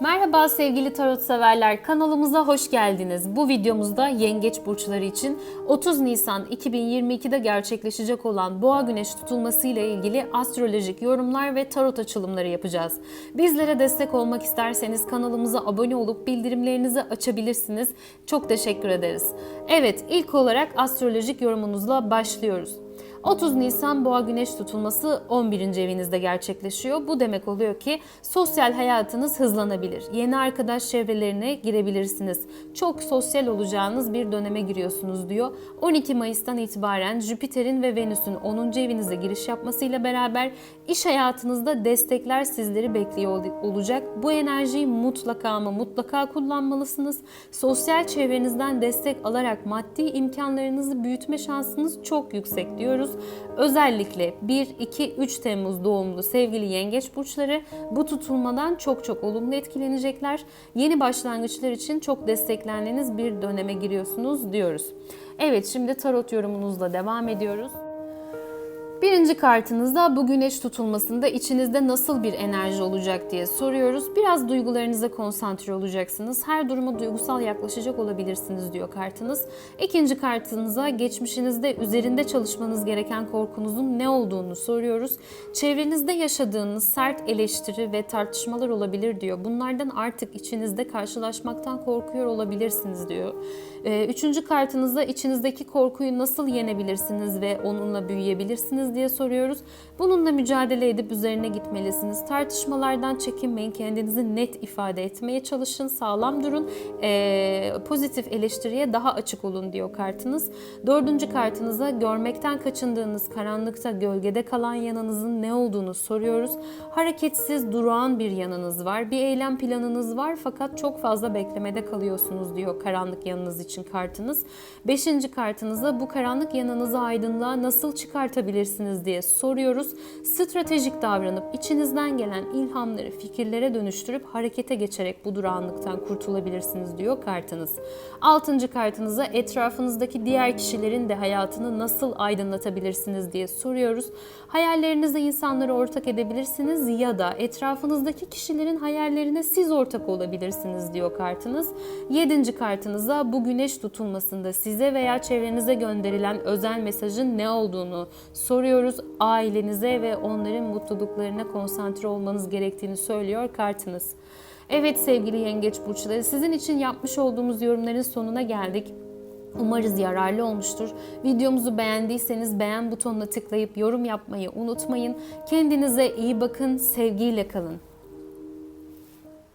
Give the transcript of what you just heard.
Merhaba sevgili tarot severler kanalımıza hoş geldiniz. Bu videomuzda yengeç burçları için 30 Nisan 2022'de gerçekleşecek olan Boğa Güneş tutulması ile ilgili astrolojik yorumlar ve tarot açılımları yapacağız. Bizlere destek olmak isterseniz kanalımıza abone olup bildirimlerinizi açabilirsiniz. Çok teşekkür ederiz. Evet ilk olarak astrolojik yorumunuzla başlıyoruz. 30 Nisan Boğa Güneş tutulması 11. evinizde gerçekleşiyor. Bu demek oluyor ki sosyal hayatınız hızlanabilir. Yeni arkadaş çevrelerine girebilirsiniz. Çok sosyal olacağınız bir döneme giriyorsunuz diyor. 12 Mayıs'tan itibaren Jüpiter'in ve Venüs'ün 10. evinize giriş yapmasıyla beraber iş hayatınızda destekler sizleri bekliyor ol- olacak. Bu enerjiyi mutlaka ama mutlaka kullanmalısınız. Sosyal çevrenizden destek alarak maddi imkanlarınızı büyütme şansınız çok yüksek diyoruz. Özellikle 1, 2, 3 Temmuz doğumlu sevgili yengeç burçları bu tutulmadan çok çok olumlu etkilenecekler. Yeni başlangıçlar için çok desteklendiğiniz bir döneme giriyorsunuz diyoruz. Evet şimdi tarot yorumunuzla devam ediyoruz. Birinci kartınızda bu güneş tutulmasında içinizde nasıl bir enerji olacak diye soruyoruz. Biraz duygularınıza konsantre olacaksınız. Her duruma duygusal yaklaşacak olabilirsiniz diyor kartınız. İkinci kartınıza geçmişinizde üzerinde çalışmanız gereken korkunuzun ne olduğunu soruyoruz. Çevrenizde yaşadığınız sert eleştiri ve tartışmalar olabilir diyor. Bunlardan artık içinizde karşılaşmaktan korkuyor olabilirsiniz diyor. Ee, Üçüncü kartınızda içinizdeki korkuyu nasıl yenebilirsiniz ve onunla büyüyebilirsiniz diye soruyoruz. Bununla mücadele edip üzerine gitmelisiniz. Tartışmalardan çekinmeyin. Kendinizi net ifade etmeye çalışın. Sağlam durun. Ee, pozitif eleştiriye daha açık olun diyor kartınız. Dördüncü kartınıza görmekten kaçındığınız karanlıkta gölgede kalan yanınızın ne olduğunu soruyoruz. Hareketsiz, durağan bir yanınız var. Bir eylem planınız var fakat çok fazla beklemede kalıyorsunuz diyor karanlık yanınız için kartınız. Beşinci kartınıza bu karanlık yanınızı aydınlığa nasıl çıkartabilirsiniz diye soruyoruz. Stratejik davranıp içinizden gelen ilhamları fikirlere dönüştürüp harekete geçerek bu durağanlıktan kurtulabilirsiniz diyor kartınız. Altıncı kartınıza etrafınızdaki diğer kişilerin de hayatını nasıl aydınlatabilirsiniz diye soruyoruz. Hayallerinizle insanları ortak edebilirsiniz ya da etrafınızdaki kişilerin hayallerine siz ortak olabilirsiniz diyor kartınız. Yedinci kartınıza bu güneş tutulmasında size veya çevrenize gönderilen özel mesajın ne olduğunu soruyoruz. Ailenize ve onların mutluluklarına konsantre olmanız gerektiğini söylüyor kartınız. Evet sevgili yengeç burçları sizin için yapmış olduğumuz yorumların sonuna geldik. Umarız yararlı olmuştur. Videomuzu beğendiyseniz beğen butonuna tıklayıp yorum yapmayı unutmayın. Kendinize iyi bakın, sevgiyle kalın.